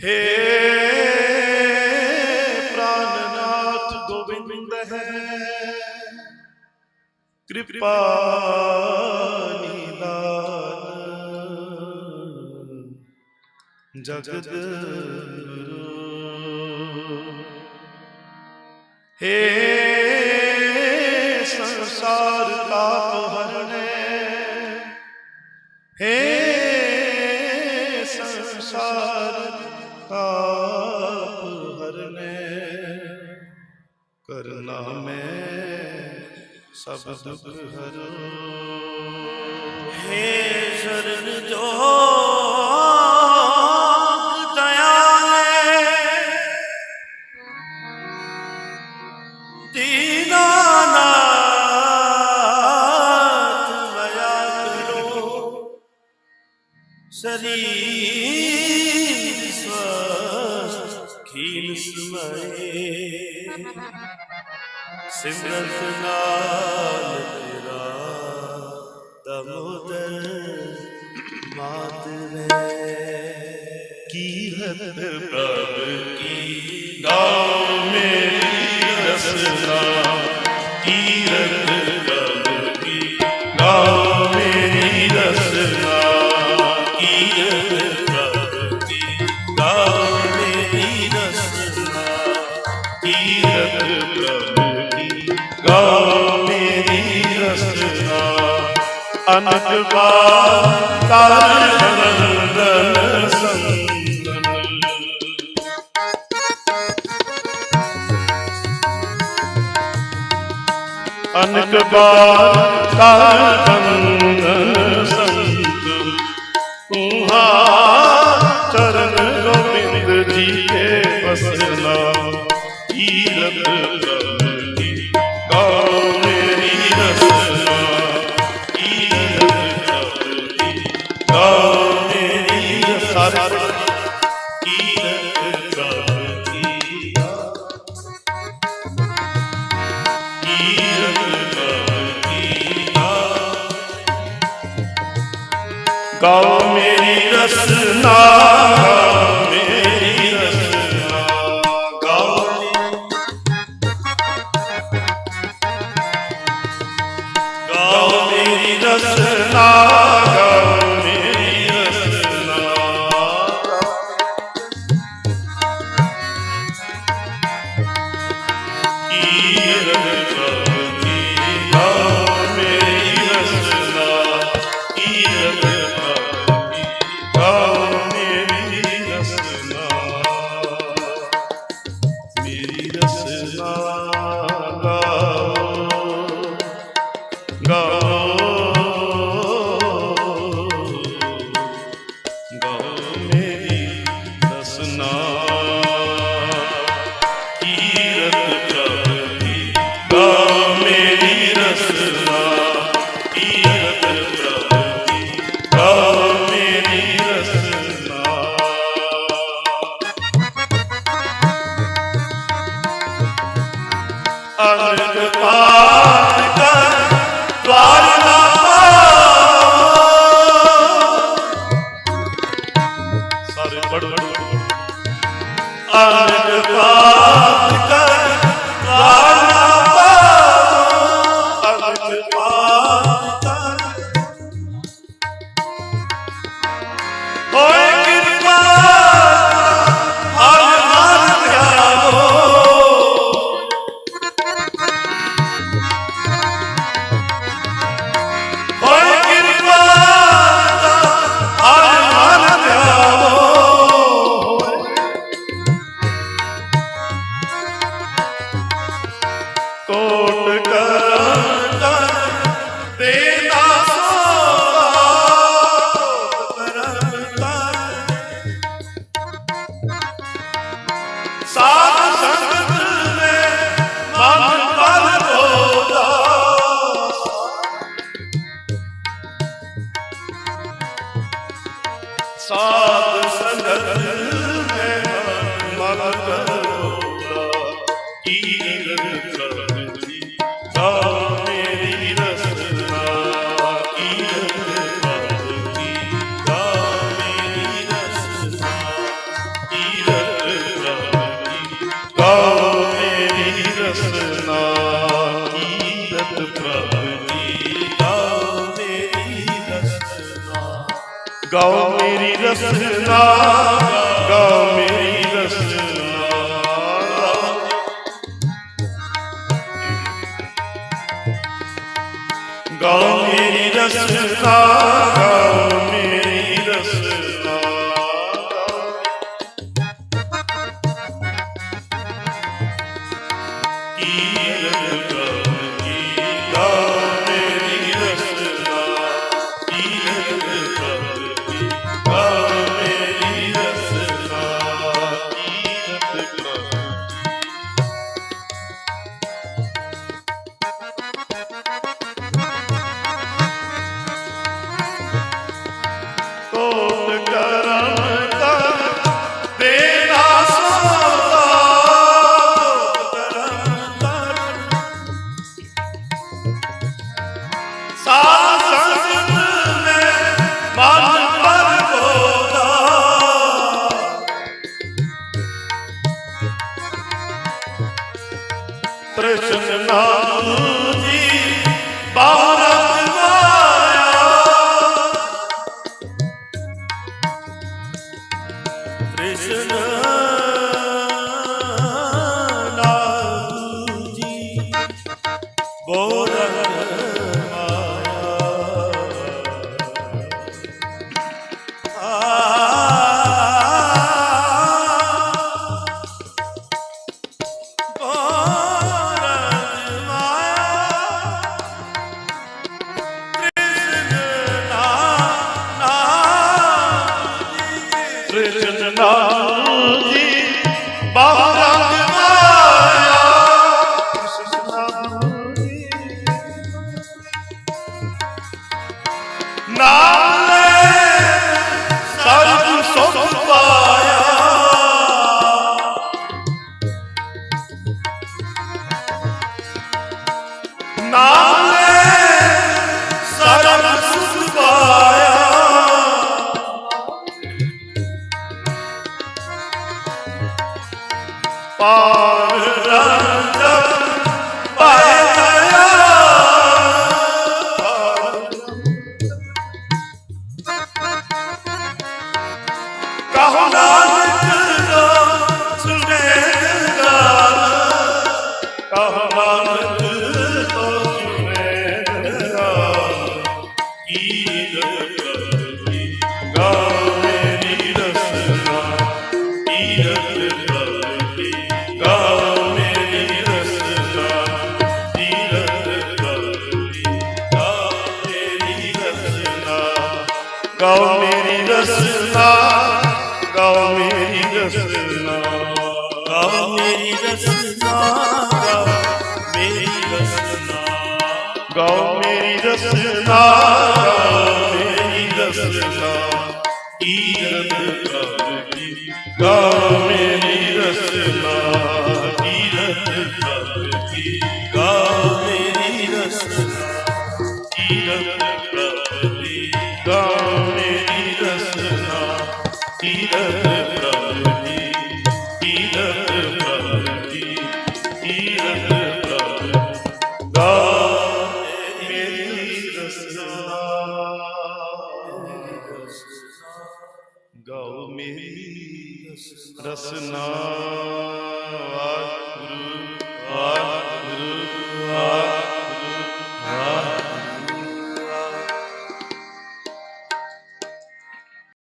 ਹੇ ਪ੍ਰਾਨਨਾਥ ਗੋਬਿੰਦ ਹੈ ਕਿਰਪਾ ਨਿਦਾਨ ਜਗਤ ਸੰਸਾਰ ਕਰਨਾ ਮੈਂ ਸਭ ਦੁਖ ਹਰੋ। ਹੇ ਸ਼ਰਨ ਜੋਗ ਦਇਆਲੇ ਦੀਨਾ ਨਾਥ ਦਇਆ ਕਰੋ। ਸਰੀ ਹੀਨ ਸਮਾਏ ਸਿਮਰਤ ਨਾਲ ਤੇਰਾ ਦਮੋਦਰ ਮਾਤ ਰੇ ਕੀ ਹੱਦ ਪ੍ਰਭ ਕੀ ਗਾਉ ਮੇਰੀ ਰਸਨਾ। ਕੀ ਹੱਦ ਗਾਉ ਮੇਰੀ ਰਸਨਾ ਅਨਜਵਾ ਕਰ ਬੰਦਨ ਸੰਗਨ ਅਨਜਵਾ ਕਰ ਬੰਦਨ ਕਉ ਮੇਰੀ ਰਸਨਾ go. আর ਗਾਓ ਮੇਰੀ ਰਸਨਾ ਗਾਓ ਮੇਰੀ ਰਸਨਾ। ਗਾਓ ਮੇਰੀ ਰਸਨਾ ਗਾਓ ਮੇਰੀ ਰਸਨਾ। કૃષ્ણ. કૃષ્ણ ਗਾਓ ਮੇਰੀ ਰਸਨਾ ਗਾਓ ਮੇਰੀ ਰਸਨਾ ਗਾਓ ਮੇਰੀ ਰਸਨਾ ਮੇਰੀ ਰਸਨਾ ਗਾਓ ਮੇਰੀ ਰਸਨਾ ਮੇਰੀ ਰਸਨਾ। ਕੀਰਤ ਕਰ ਕੀ ਗਾਵੇ ਰਸਨਾ ਕੀਰਤ ਕਰ ਕੀ ਗਾਵੇ ਰਸਨਾ ਕੀਰਤ ਰਸਨਾ ਵਾਹਿਗੁਰੂ ਵਾਹਿਗੁਰੂ।